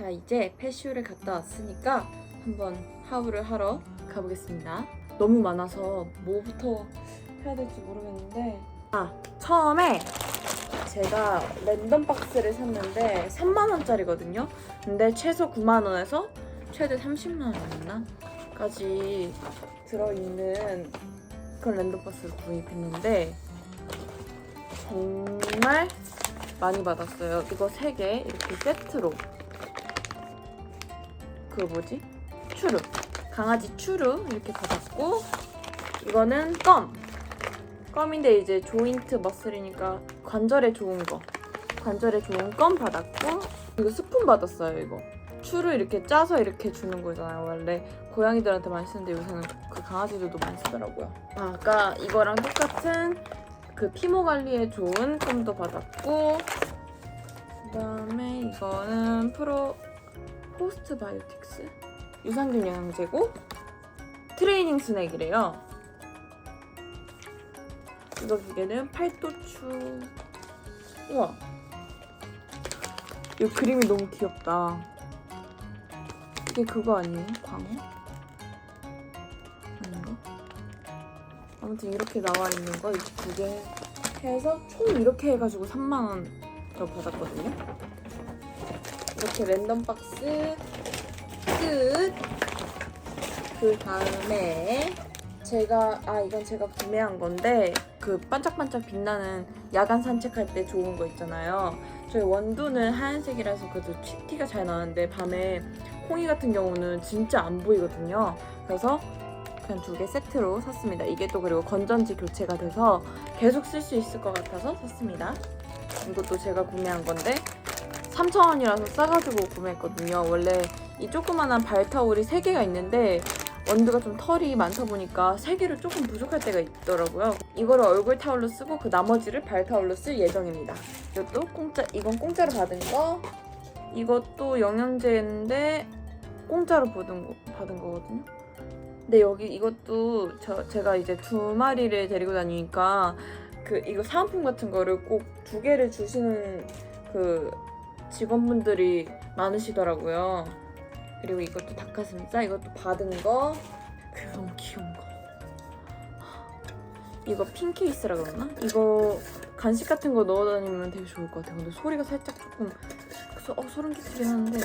자 이제 패쇼를 갔다 왔으니까 한번 하울을 하러 가보겠습니다. 너무 많아서 뭐부터 해야 될지 모르겠는데 아 처음에 제가 랜덤 박스를 샀는데 3만 원짜리거든요. 근데 최소 9만 원에서 최대 30만 원이었나? 까지 들어있는 그런 랜덤 박스를 구입했는데 정말 많이 받았어요. 이거 3개 이렇게 세트로 그 뭐지? 추루 강아지 추루 이렇게 받았고 이거는 껌. 껌인데 이제 조인트 머슬이니까 관절에 좋은 거. 관절에 좋은 껌 받았고 이거 스푼 받았어요 이거. 추루 이렇게 짜서 이렇게 주는 거잖아요 원래. 고양이들한테 많이 쓰는데 요새는 그 강아지들도 많이 쓰더라고요. 아, 아까 이거랑 똑같은 그 피모 관리에 좋은 껌도 받았고 그다음에 이거는 프로 포스트 바이오틱스 유산균 영양제고 트레이닝 스낵이래요. 이거 두 개는 팔도추. 우와. 이 그림이 너무 귀엽다. 이게 그거 아니에요? 광어? 아닌가? 아무튼 이렇게 나와 있는 거 이렇게 두 개 해서 총 이렇게 해가지고 3만 원더 받았거든요. 이렇게 랜덤 박스 끝. 그 다음에 제가 아 이건 제가 구매한 건데 그 반짝반짝 빛나는 야간 산책할 때 좋은 거 있잖아요. 저희 원두는 하얀색이라서 그래도 티- 티가 잘 나는데 밤에 콩이 같은 경우는 진짜 안 보이거든요. 그래서 그냥 두 개 세트로 샀습니다. 이게 또 그리고 건전지 교체가 돼서 계속 쓸 수 있을 것 같아서 샀습니다. 이것도 제가 구매한 건데 3,000원이라서 싸가지고 구매했거든요. 원래 이 조그만한 발타올이 3개가 있는데 원두가 좀 털이 많다 보니까 3개를 조금 부족할 때가 있더라고요. 이거를 얼굴 타올로 쓰고 그 나머지를 발타올로 쓸 예정입니다. 이것도 공짜, 이건 공짜로 받은 거. 이것도 영양제인데 공짜로 받은, 거, 받은 거거든요. 근데 여기 이것도 저, 제가 이제 두 마리를 데리고 다니니까 그 이거 사은품 같은 거를 꼭 두 개를 주시는 그 직원분들이 많으시더라고요. 그리고 이것도 닭가슴살, 이것도 받은 거. 그리고 너무 귀여운 거. 이거 핀 케이스라 그러나? 이거 간식 같은 거 넣어 다니면 되게 좋을 것 같아요. 근데 소리가 살짝 조금 소, 어, 소름 끼치긴 하는데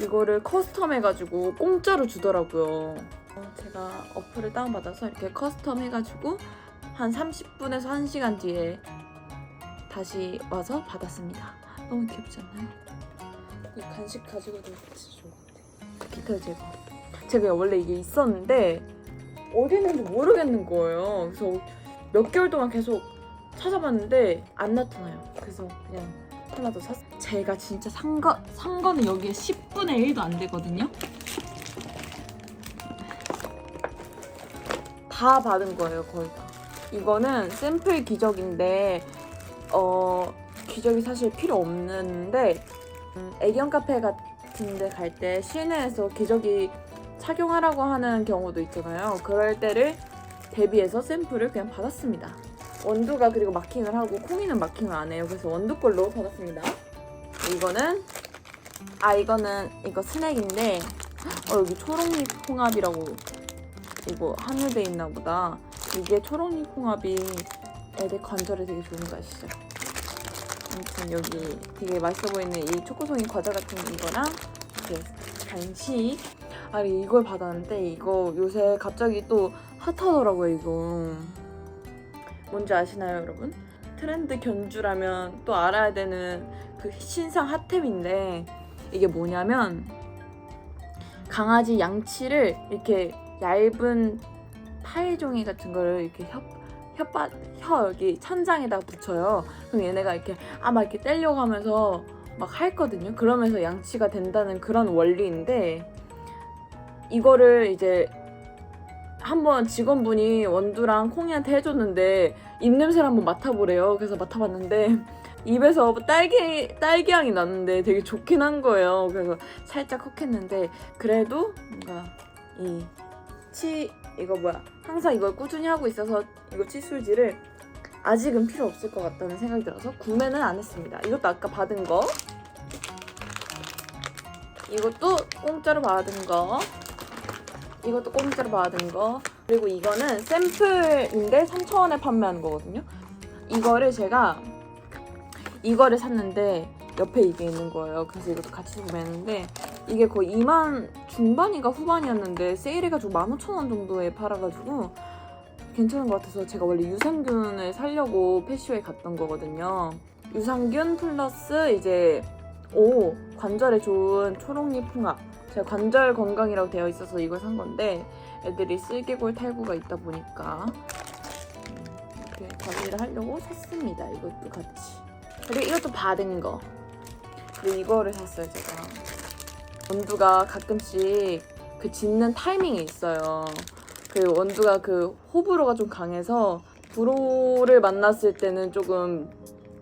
이거를 커스텀 해가지고 공짜로 주더라고요. 어, 제가 어플을 다운받아서 이렇게 커스텀 해가지고 한 30분에서 1시간 뒤에 다시 와서 받았습니다. 너무 귀엽지 않나요? 이 간식 가지고도 진짜 좋은 것 같아요. 깃털 제거. 제가 원래 이게 있었는데 어디 있는지 모르겠는 거예요. 그래서 몇 개월 동안 계속 찾아봤는데 안 나타나요. 그래서 그냥 하나 더 샀어요. 제가 진짜 산 거, 산 거는 여기에 10분의 1도 안 되거든요. 다 받은 거예요, 거의 다. 이거는 샘플 기저귀인데 어 기저귀 사실 필요 없는데 음, 애견 카페 같은 데 갈때 실내에서 기저귀 착용하라고 하는 경우도 있잖아요. 그럴 때를 대비해서 샘플을 그냥 받았습니다. 원두가 그리고 마킹을 하고 콩이는 마킹을 안 해요. 그래서 원두 걸로 받았습니다. 이거는 아 이거는 이거 스낵인데 어 여기 초록잎 홍합이라고 이거 함유돼 있나 보다. 이게 초록잎 홍합이 애들 관절에 되게 좋은 거 아시죠? 아무튼 여기 되게 맛있어 보이는 이 초코송이 과자 같은 이거랑 이렇게 간식 아 이걸 받았는데 이거 요새 갑자기 또 핫하더라고요 이거 뭔지 아시나요 여러분? 트렌드 견주라면 또 알아야 되는 그 신상 핫템인데 이게 뭐냐면 강아지 양치를 이렇게 얇은 파일 종이 같은 거를 이렇게 혓 혓바 혀 여기 천장에다 붙여요. 그럼 얘네가 이렇게 아 막 이렇게 떼려고 하면서 막 핥거든요. 그러면서 양치가 된다는 그런 원리인데 이거를 이제 한번 직원분이 원두랑 콩이한테 해줬는데 입냄새를 한번 맡아보래요. 그래서 맡아봤는데 입에서 딸기 딸기 향이 나는데 되게 좋긴 한 거예요. 그래서 살짝 헉했는데 그래도 뭔가 이 치 이거 뭐야 항상 이걸 꾸준히 하고 있어서 이거 칫솔질을 아직은 필요 없을 것 같다는 생각이 들어서 구매는 안 했습니다. 이것도 아까 받은 거 이것도 공짜로 받은 거. 이것도 공짜로 받은 거. 그리고 이거는 샘플인데 3,000원에 판매하는 거거든요. 이거를 제가 이거를 샀는데 옆에 이게 있는 거예요. 그래서 이것도 같이 구매했는데 이게 거의 2만 중반인가 후반이었는데 세일해가지고 15,000원 정도에 팔아가지고 괜찮은 것 같아서 제가 원래 유산균을 사려고 패시오에 갔던 거거든요. 유산균 플러스 이제 오 관절에 좋은 초록잎 홍합. 제가 관절 건강이라고 되어 있어서 이걸 산 건데 애들이 쓸개골 탈구가 있다 보니까 이렇게 관리를 하려고 샀습니다. 이것도 같이. 그리고 이것도 받은 거. 그리고 이거를 샀어요 제가. 원두가 가끔씩 그 짖는 타이밍이 있어요. 그 원두가 그 호불호가 좀 강해서 불호를 만났을 때는 조금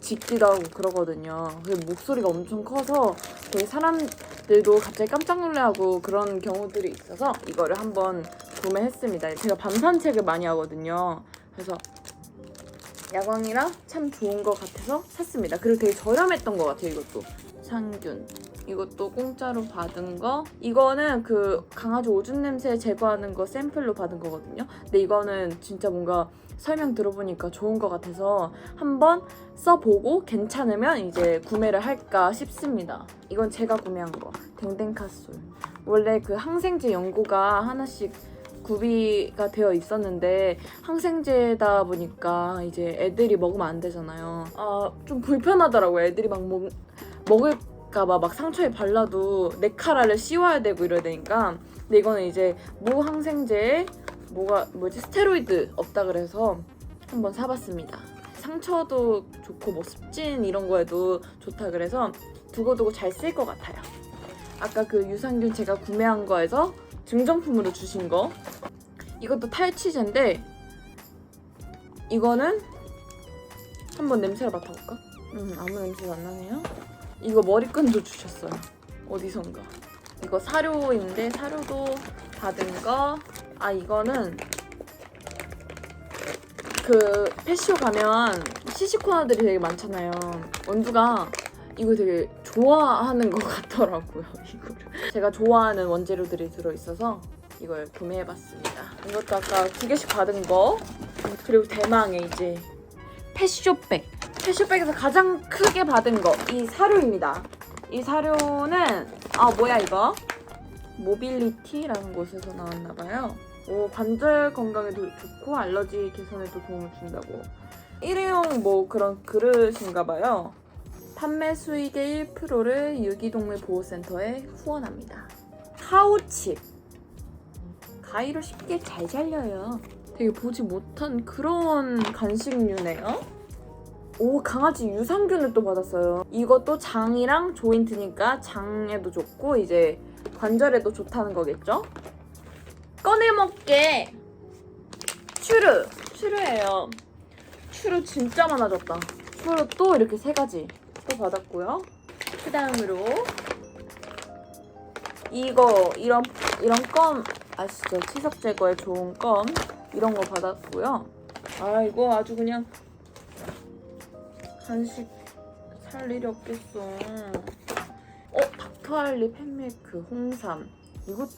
짖기도 하고 그러거든요. 그 목소리가 엄청 커서 거의 사람들도 갑자기 깜짝 놀래하고 그런 경우들이 있어서 이거를 한번 구매했습니다. 제가 밤 산책을 많이 하거든요. 그래서 야광이라 참 좋은 것 같아서 샀습니다. 그리고 되게 저렴했던 것 같아요, 이것도. 상균. 이것도 공짜로 받은 거. 이거는 그 강아지 오줌 냄새 제거하는 거 샘플로 받은 거거든요. 근데 이거는 진짜 뭔가 설명 들어보니까 좋은 것 같아서 한번 써보고 괜찮으면 이제 구매를 할까 싶습니다. 이건 제가 구매한 거. 댕댕카솔. 원래 그 항생제 연고가 하나씩 구비가 되어 있었는데 항생제다 보니까 이제 애들이 먹으면 안 되잖아요. 아, 좀 불편하더라고요. 애들이 막 먹, 먹을 까봐 막 상처에 발라도 네카라를 씌워야 되고 이래야 되니까. 근데 이거는 이제 무항생제에 뭐가 뭐지 스테로이드 없다 그래서 한번 사봤습니다. 상처도 좋고 뭐 습진 이런 거에도 좋다 그래서 두고두고 잘 쓸 것 같아요. 아까 그 유산균 제가 구매한 거에서 증정품으로 주신 거 이것도 탈취제인데 이거는 한번 냄새를 맡아볼까? 음 아무 냄새가 안 나네요. 이거 머리끈도 주셨어요. 어디선가. 이거 사료인데 사료도 받은 거. 아 이거는 그 패시오 가면 시식 코너들이 되게 많잖아요. 원두가 이거 되게 좋아하는 것 같더라고요. 이거를 제가 좋아하는 원재료들이 들어 있어서 이걸 구매해봤습니다. 이것도 아까 두 개씩 받은 거 그리고 대망의 이제 패쇼백. 패쇼백에서 가장 크게 받은 거 이 사료입니다. 이 사료는 아 뭐야 이거? 모빌리티라는 곳에서 나왔나 봐요. 오 관절 건강에도 좋고 알러지 개선에도 도움을 준다고. 일회용 뭐 그런 그릇인가 봐요. 판매 수익의 1%를 유기동물 보호센터에 후원합니다. 카우칩. 가위로 쉽게 잘 잘려요. 되게 보지 못한 그런 간식류네요. 오 강아지 유산균을 또 받았어요. 이것도 장이랑 조인트니까 장에도 좋고 이제 관절에도 좋다는 거겠죠? 꺼내 먹게 추르 추르예요. 추르 진짜 많아졌다. 추르 또 이렇게 세 가지 또 받았고요. 그 다음으로 이거 이런 이런 껌 아시죠? 치석 제거에 좋은 껌 이런 거 받았고요. 아 이거 아주 그냥 간식 살 일이 없겠어. 어 닥터알리 팬밀크 홍삼 이거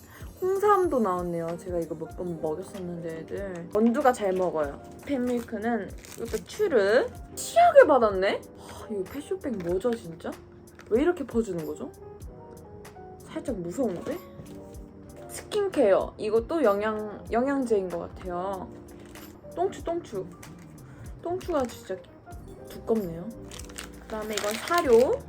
홍삼도 나왔네요. 제가 이거 몇 번 먹였었는데 애들 원두가 잘 먹어요. 팬밀크는 이것도 추르 치약을 받았네. 하, 이거 패쇼백 뭐죠 진짜? 왜 이렇게 퍼주는 거죠? 살짝 무서운데? 스킨케어 이것도 영양 영양제인 것 같아요. 똥추 똥추 똥추가 진짜 두껍네요. 그다음에 이건 사료.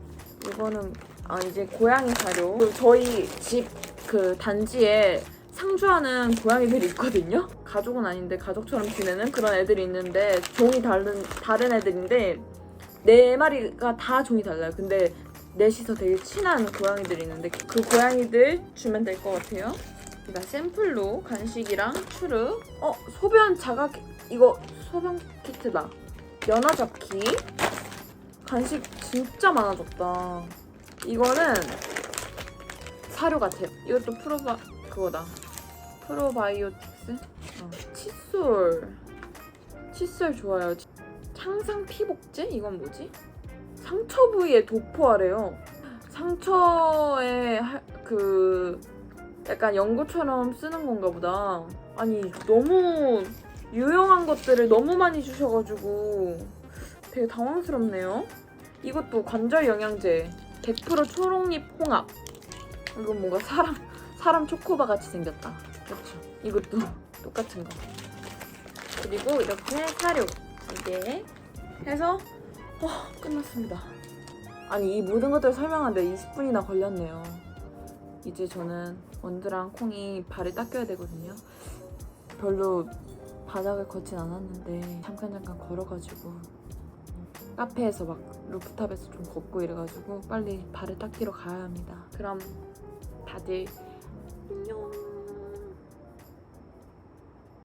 이거는 아 이제 고양이 사료. 저희 집 그 단지에 상주하는 고양이들이 있거든요. 가족은 아닌데 가족처럼 지내는 그런 애들이 있는데 종이 다른 다른 애들인데 네 마리가 다 종이 달라요. 근데 넷이서 되게 친한 고양이들이 있는데 그 고양이들 주면 될 것 같아요. 이거 샘플로 간식이랑 추르. 어 소변 자각 이거 소변 키트다. 연어 잡기. 간식 진짜 많아졌다. 이거는 사료 같아요. 이것도 프로바 그거다. 프로바이오틱스. 어, 칫솔. 칫솔 좋아요. 창상 피복제? 이건 뭐지? 상처 부위에 도포하래요. 상처에 할- 그 약간 연고처럼 쓰는 건가 보다. 아니 너무 유용한 것들을 너무 많이 주셔가지고 되게 당황스럽네요. 이것도 관절 영양제 100% 초록잎 홍합. 이건 뭔가 사람 사람 초코바 같이 생겼다. 그렇죠. 이것도 똑같은 거. 그리고 이렇게 사료 이게 해서 어, 끝났습니다. 아니 이 모든 것들을 설명하는데 20분이나 걸렸네요. 이제 저는 원두랑 콩이 발을 닦여야 되거든요. 별로 바닥을 걷진 않았는데 잠깐 잠깐 걸어가지고 카페에서 막 루프탑에서 좀 걷고 이래가지고 빨리 발을 닦이러 가야 합니다. 그럼 다들 안녕.